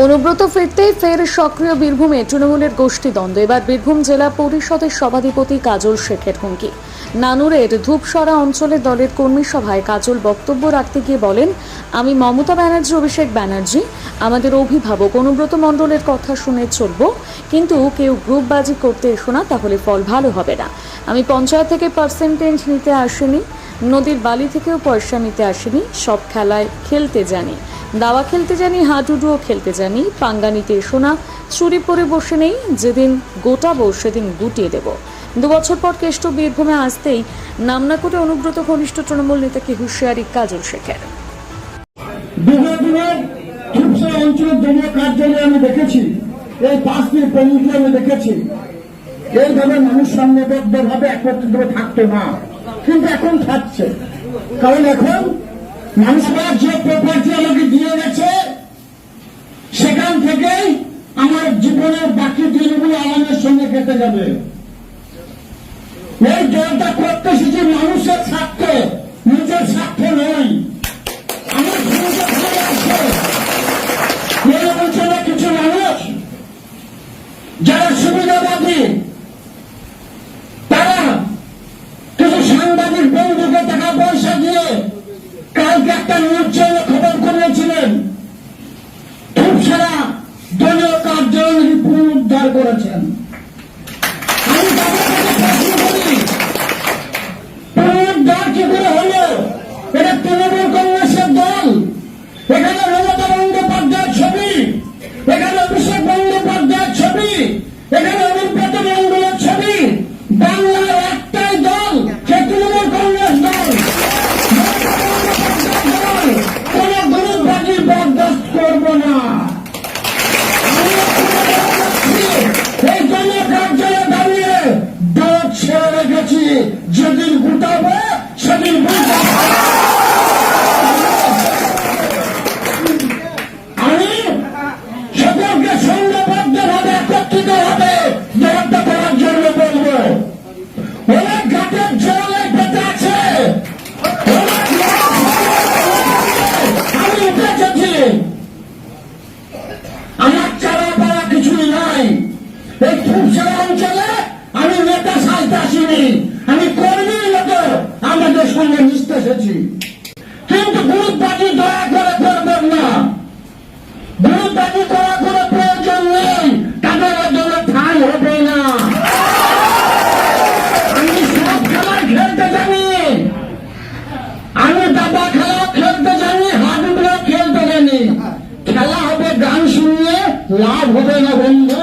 অনুব্রত ফিরতেই ফের সক্রিয় বীরভূমে তৃণমূলের গোষ্ঠী দ্বন্দ্ব এবার বীরভূম জেলা পরিষদের সভাধিপতি কাজল শেখের হুমকি। নানুরের ধূপসরা অঞ্চলে দলের কর্মী সভায় কাজল বক্তব্য রাখতে গিয়ে বলেন, আমি মমতা ব্যানার্জি, অভিষেক ব্যানার্জি, আমাদের অভিভাবক অনুব্রত মণ্ডলের কথা শুনে চলব, কিন্তু কেউ গ্রুপবাজি করতে এসো না, তাহলে ফল ভালো হবে না। আমি পঞ্চায়েত থেকে পার্সেন্টেজ নিতে আসিনি নদীর বালি থেকেও পয়সা নিতে আসিনি, সব খেলায় খেলতে জানি। দাবা খেলতে জানি, হাডুডুও খেলতে জানি, পাঙ্গা নিতে এসো না চুরি পরে বসে নেই, যেদিন গোটাবো সেদিন গুটিয়ে দেব। দু বছর পর কেষ্ট বীরভূমে আসতেই নামনা করে অনুব্রত ঘনিষ্ঠ তৃণমূল নেতাকে হুঁশিয়ারি কাজল শেখের। অঞ্চলের দলীয় কার্যালয়ে আমি আমি দেখেছি। এইভাবে মানুষ ভাবে একত্রিত থাকতো না। কিন্তু এখন থাকছে কারণ এখন মানুষরা যে প্রপার্টি আমাকে দিয়ে গেছে। সেখান থেকেই আমার জীবনের বাকি দিনগুলো আমাদের সঙ্গে কেটে যাবে। এই দলটা করতে এসেছে মানুষের স্বার্থে, নিজের স্বার্থে নয়। আমার শুনতে ভালো লাগছে এই অঞ্চলে কিছু মানুষ যারা সুবিধাবাদী তারা কিছু সাংবাদিক বন্ধুকে টাকা পয়সা দিয়ে কালকে একটা নিউজ চ্যানেলে খবর করিয়েছিলেন খুব সারা দলীয় কার্যালয় পুনরুদ্ধার করেছেন। এই খুবসারা অঞ্চলে আমি নেতা সাজতে আসিনি। আমি কর্মী মতো আমাদের সঙ্গে মিশতে এসেছি। কিন্তু গ্রুপবাজি দয়া করে করবেন না। গ্রুপবাজি করা কোনো প্রয়োজন নেই। তাদের জন্য ঠাঁই হবে না। আমি সব খেলায় খেলতে জানি। আমি দাবা খেলাও খেলতে জানি হাডুডুও খেলতে জানি। খেলা হবে গান শুনিয়ে, লাভ হবে না বন্ধু।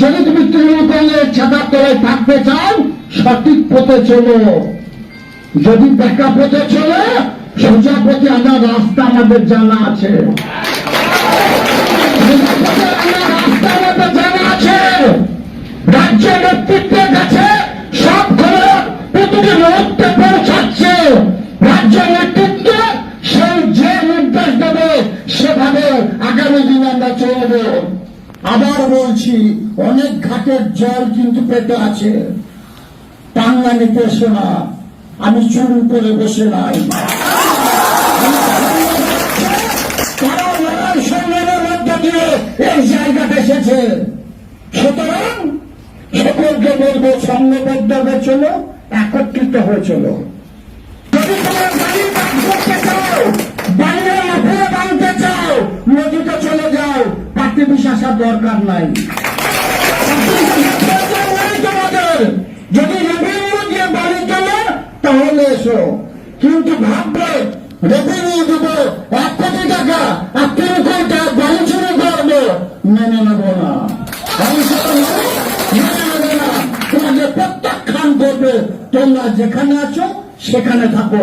যদি তুমি তৃণমূল কংগ্রেস ছাতার তলায় থাকতে চাও সঠিক পথে চলো যদি দেখা পথে চলে সোজা পথে আমরা রাস্তা আমাদের জানা আছে রাস্তা রাজ্য নেতৃত্বের কাছে সব খবর প্রতিটি মুহূর্তে পৌঁছাচ্ছে। রাজ্য নেতৃত্ব সেই যে নির্দেশ দেবে, সেভাবে আগামী দিন আমরা চলব আবার বলছি, অনেক ঘাটের জল কিন্তু পেটে আছে। টাঙ্গা নিতে শোনা আমি চুরি করে বসে নাই। কারণ লড়াই সংগ্রামের মধ্য দিয়ে এই জায়গাটা এসেছে। সুতরাং সকলকে বলব সংঘবদ্ধ হয়ে চলো, একত্রিত হয়ে চলো। যদি নদীতে চলে যাও, পার্টি বিশ্বাসার দরকার নাই। তোমাদের যদি রেভিনিউ দিয়ে বাড়ি চলে, তাহলে এসো। কিন্তু ভাববে, রেভিনিউ দেব এক কোটি টাকা, আর তিন কোটি টাকা বাড়ি চুরি করব, মেনে নেব না। তোমাকে তোমরা যেখানে আছো সেখানে থাকো।